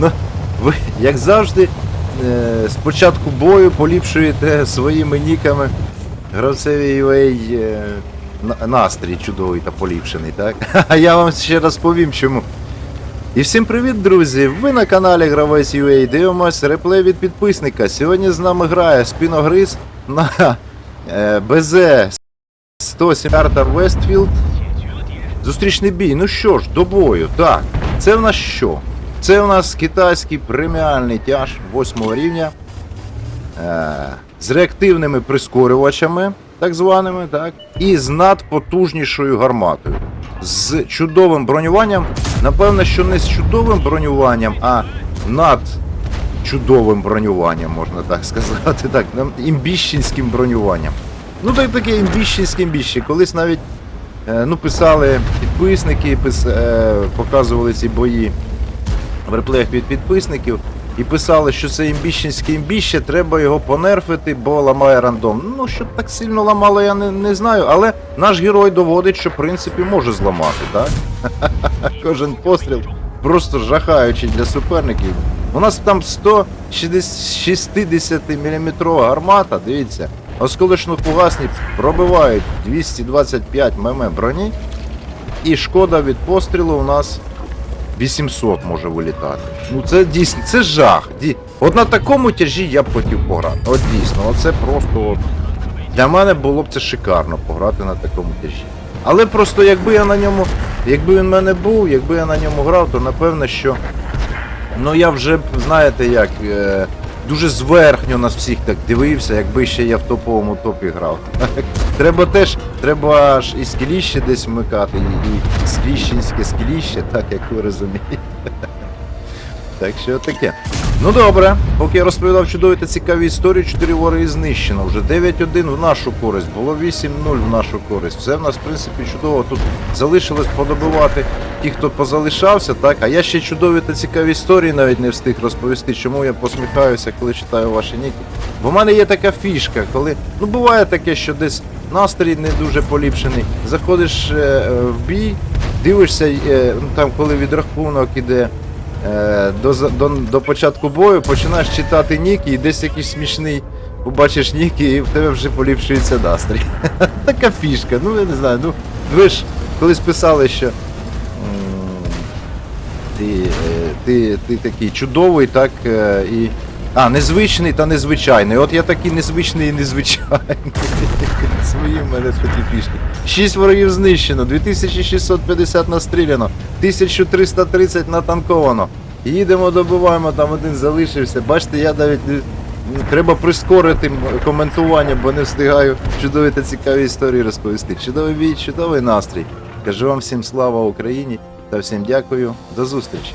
Ну, ви, як завжди, е, з початку бою поліпшуєте своїми ніками гравцеві UA е, настрій чудовий та поліпшений, так? А я вам ще раз повім чому. І всім привіт, друзі! Ви на каналі Гравець UA дивимось реплей від підписника. Сьогодні з нами грає спіногриз на БЗ 107 Артер Вестфілд. Зустрічний бій. Ну що ж, до бою. Так, це в нас що? Це у нас китайський преміальний тяж 8 рівня. Е, з реактивними прискорювачами, так званими, так, і з надпотужнішою гарматою. З чудовим бронюванням. Напевно, що не з чудовим бронюванням, а над чудовим бронюванням, можна так сказати. Так, імбіщенським бронюванням. Ну, так таке імбіщенське імбіще. Колись навіть е, ну, писали підписники, пис, е, показували ці бої в реплеях від підписників. І писали, що це імбіщенське імбіще, треба його понерфити, бо ламає рандом. Ну, щоб так сильно ламало, я не, не знаю, але наш герой доводить, що в принципі може зламати, так? Кожен постріл просто жахаючий для суперників. У нас там 160 мм гармата, дивіться, осколочно-фугасні пробивають 225 мм броні, і шкода від пострілу у нас 800 може вилітати. Ну це дійсно, це жах. От на такому тяжі я б хотів пограти. От дійсно, оце просто. Для мене було б це шикарно пограти на такому тяжі. Але просто якби я на ньому, якби він в мене був, якби я на ньому грав, то напевно, що ну я вже знаєте як, е, дуже зверхньо нас всіх так дивився, якби ще я в топовому топі грав. Треба теж, треба ж і скіліще десь вмикати, і, скріщенське скіліще, так як ви розумієте. Так що таке. Ну добре, поки я розповідав чудові та цікаві історії, 4 вори знищено. Вже 9-1 в нашу користь, було 8-0 в нашу користь. Все в нас, в принципі, чудово. Тут залишилось подобивати ті, хто позалишався, так? А я ще чудові та цікаві історії навіть не встиг розповісти, чому я посміхаюся, коли читаю ваші ніки. Бо в мене є така фішка, коли. Ну буває таке, що десь настрій не дуже поліпшений. Заходиш е, е, в бій, дивишся, е, ну, там коли відрахунок іде. Е, до, до, до початку бою починаєш читати ніки і десь якийсь смішний побачиш ніки, і в тебе вже поліпшується настрій. така фішка, ну я не знаю. Ну, ви ж колись писали, що ти, е, ти, ти такий чудовий, так, е, і. А, незвичний та незвичайний. От я такий незвичний і незвичайний. Свої в мене такі фішки. 6 ворогів знищено, 2650 настріляно, 1330 натанковано. Їдемо, добиваємо, там один залишився. Бачите, я навіть треба прискорити коментування, бо не встигаю чудові та цікаві історії розповісти. Чудовий бій, чудовий настрій. Кажу вам всім слава Україні та всім дякую. До зустрічі.